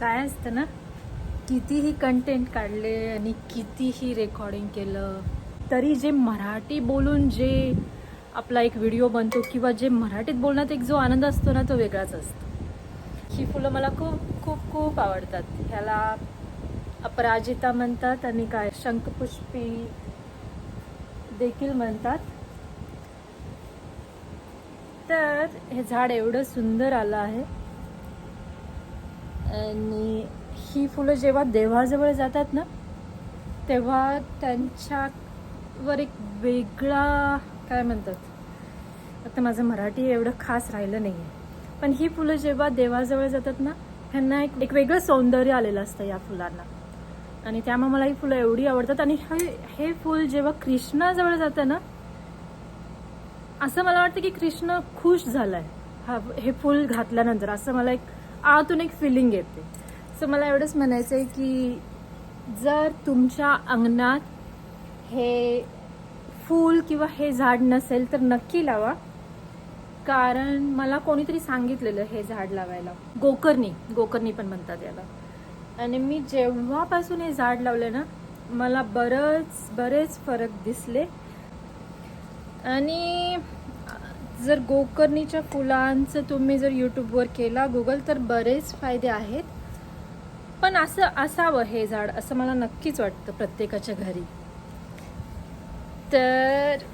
काय असतं ना कितीही कंटेंट काढले आणि कितीही रेकॉर्डिंग केलं तरी जे मराठी बोलून जे आपला एक व्हिडिओ बनतो किंवा जे मराठीत बोलण्यात एक जो आनंद असतो ना तो वेगळाच असतो. ही फुलं मला खूप खूप खूप आवडतात. ह्याला अपराजिता म्हणतात आणि काय शंखपुष्पी देखील म्हणतात. तर हे झाड एवढं सुंदर आलं आहे. आणि ही फुलं जेव्हा देवाजवळ जातात ना तेव्हा त्यांच्यावर एक वेगळा काय म्हणतात? आता माझं मराठी एवढं खास राहिलं नाही आहे पण ही फुलं जेव्हा देवाजवळ जातात ना ह्यांना एक एक वेगळं सौंदर्य आलेलं असतं या फुलांना. आणि त्यामुळे मला ही फुलं एवढी आवडतात. आणि हे हे फुल जेव्हा कृष्णाजवळ जातं ना असं मला वाटतं की कृष्ण खुश झालाय. हा हे फुल घातल्यानंतर असं मला एक आतून एक फिलिंग येते. सो मला एवढंच म्हणायचं आहे की जर तुमच्या अंगणात हे फूल किंवा हे झाड नसेल तर नक्की लावा. कारण मला कोणीतरी सांगितलेलं हे झाड लावायला. गोकर्णी गोकर्णी पण म्हणतात याला. आणि मी जेव्हापासून हे झाड लावले ना मला बरंच बरेच फरक दिसले. आणि जर गोकर्णीच्या फुलांचं तुम्ही जर यूट्यूबवर केला गुगल तर बरेच फायदे आहेत. पण असं असावं हे झाड असं मला नक्कीच वाटतं प्रत्येकाच्या घरी. तर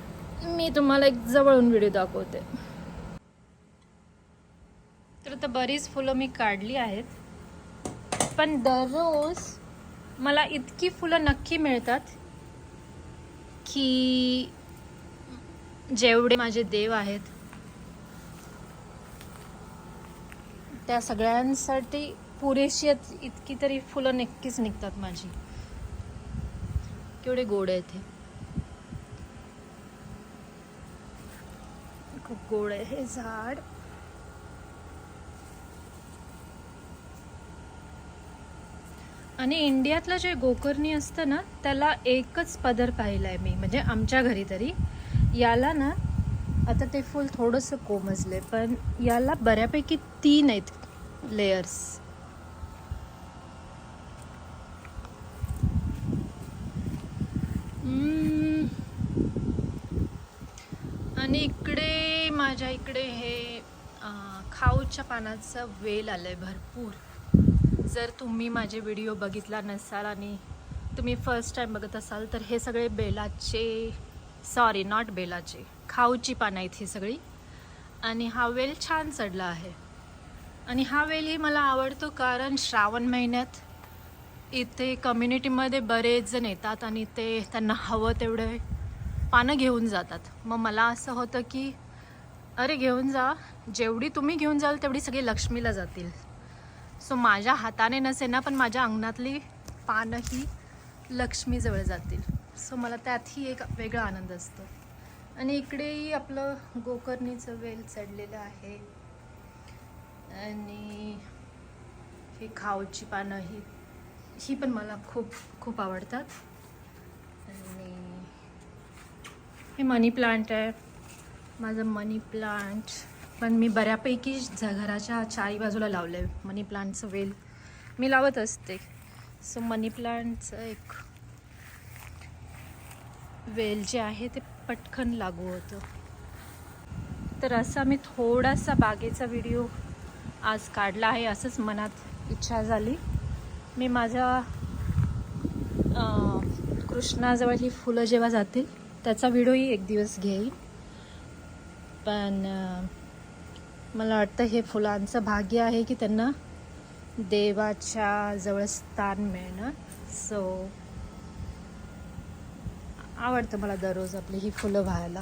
मी तुम्हाला एक जवळून व्हिडिओ दाखवते. तर आता बरीच फुलं मी काढली आहेत. पण दररोज मला इतकी फुलं नक्की मिळतात की जेवढे माझे देव आहेत त्या सगळ्यांसाठी पुरेशी इतकी तरी फुलं नक्कीच निघतात माझी. केवढे गोड आहेत ते खूप गोड आहे हे झाड. आणि इंडियातलं जे गोकर्णी असतं ना त्याला एकच पदर पाहिलं आहे मी म्हणजे आमच्या घरी तरी. याला ना आता ते फुल थोडंसं कोमजले पण याला बऱ्यापैकी तीन आहेत लेयर्स आणि इकडे माझ्या इकडे हे खाऊच्या पानाचं वेल आलं आहे भरपूर. जर तुम्ही माझे व्हिडिओ बघितला नसाल आणि तुम्ही फर्स्ट टाईम बघत असाल तर हे सगळे बेलाचे सॉरी नॉट बेलाचे. खाऊची पानं आहेत ही सगळी. आणि हा वेल छान चढला आहे. आणि हा वेलही मला आवडतो कारण श्रावण महिन्यात इथे कम्युनिटीमध्ये बरेच जण येतात आणि ते त्यांना हवं तेवढे पानं घेऊन जातात. मग मला असं होतं की अरे घेऊन जा. जेवढी तुम्ही घेऊन जाल तेवढी सगळी लक्ष्मीला जातील. सो माझ्या हाताने नसे ना पण माझ्या अंगणातली पानं ही लक्ष्मीजवळ जातील. सो मला त्यातही एक वेगळा आनंद असतो. आणि इकडेही आपलं गोकर्णीचं वेल चढलेलं आहे. आणि ही खाऊची पानं ही ही पण मला खूप खूप आवडतात. आणि हे मनी प्लांट आहे. माझं मनी प्लांट पण मी बऱ्यापैकी ज घराच्या चारी बाजूला लावलं आहे मनी प्लांटचं वेल. मी लावत असते. सो मनी प्लांटचं एक वेल जे आहे ते पटकन लागू होतं. तर असा मी थोडासा बागेचा व्हिडिओ आज काढला आहे असंच मनात इच्छा झाली. मी माझ्या कृष्णाजवळ ही फुलं जेव्हा जातील त्याचा व्हिडिओही एक दिवस घेईन. पण मला वाटतं हे फुलांचं भाग्य आहे की त्यांना देवाच्या जवळ स्थान मिळणं सो आवडतं मला दररोज आपली ही फुलं व्हायला.